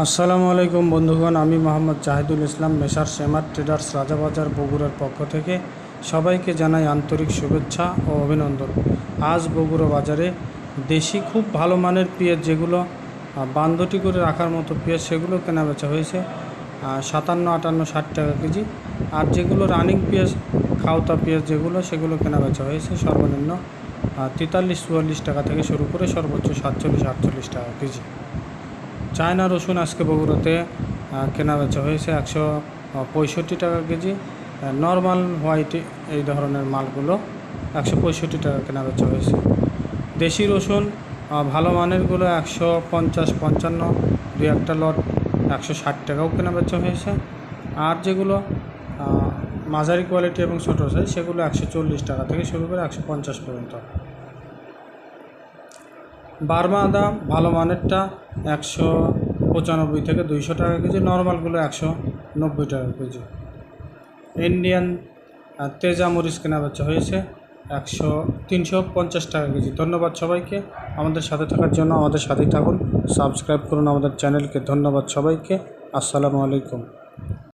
আসসালামু আলাইকুম বন্ধুগণ, আমি মোহাম্মদ জাহিদুল ইসলাম, মেসার সেমার ট্রেডার্স রাজাবাজার বগুড়ার পক্ষ থেকে সবাইকে জানাই আন্তরিক শুভেচ্ছা ও অভিনন্দন। আজ বগুড়া বাজারে দেশি খুব ভালো মানের পেঁয়াজ যেগুলো বান্ধটি করে রাখার মতো পেঁয়াজ সেগুলো কেনা বেচা হয়েছে সাতান্ন, আটান্ন, ষাট টাকা কেজি। আর যেগুলো রানিং পেঁয়াজ, খাওতা পেঁয়াজ যেগুলো, সেগুলো কেনা বেচা হয়েছে সর্বনিম্ন তেতাল্লিশ, চুয়াল্লিশ টাকা থেকে শুরু করে সর্বোচ্চ সাতচল্লিশ, আটচল্লিশ টাকা কেজি। চায়না রসুন আজকে বগুড়াতে কেনা বেচা হয়েছে একশো পঁয়ষট্টি টাকা কেজি। নর্মাল হোয়াইট এই ধরনের মালগুলো একশো পঁয়ষট্টি টাকা কেনা বেচা হয়েছে। দেশি রসুন ভালো মানেরগুলো একশো পঞ্চাশ, পঞ্চান্ন, দুই একটা লট একশো ষাট টাকাও কেনা বেচা হয়েছে। আর যেগুলো মাঝারি কোয়ালিটি এবং ছোটো সাইজ সেগুলো একশো চল্লিশ টাকা থেকে শুরু করে একশো পঞ্চাশ পর্যন্ত। বার্মা আদা, ভালো মানেরটা একশো পঁচানব্বই থেকে দুইশো টাকা কেজি, নর্মালগুলো একশো নব্বই টাকা কেজি। ইন্ডিয়ান তেজা মরিচ কেনা বেচা হয়েছে একশো তিনশো পঞ্চাশ টাকা কেজি। ধন্যবাদ সবাইকে। আমাদের সাথে থাকার জন্য আমাদের সাথেই থাকুন। সাবস্ক্রাইব করুন আমাদের চ্যানেলকে। ধন্যবাদ সবাইকে। আসসালামু আলাইকুম।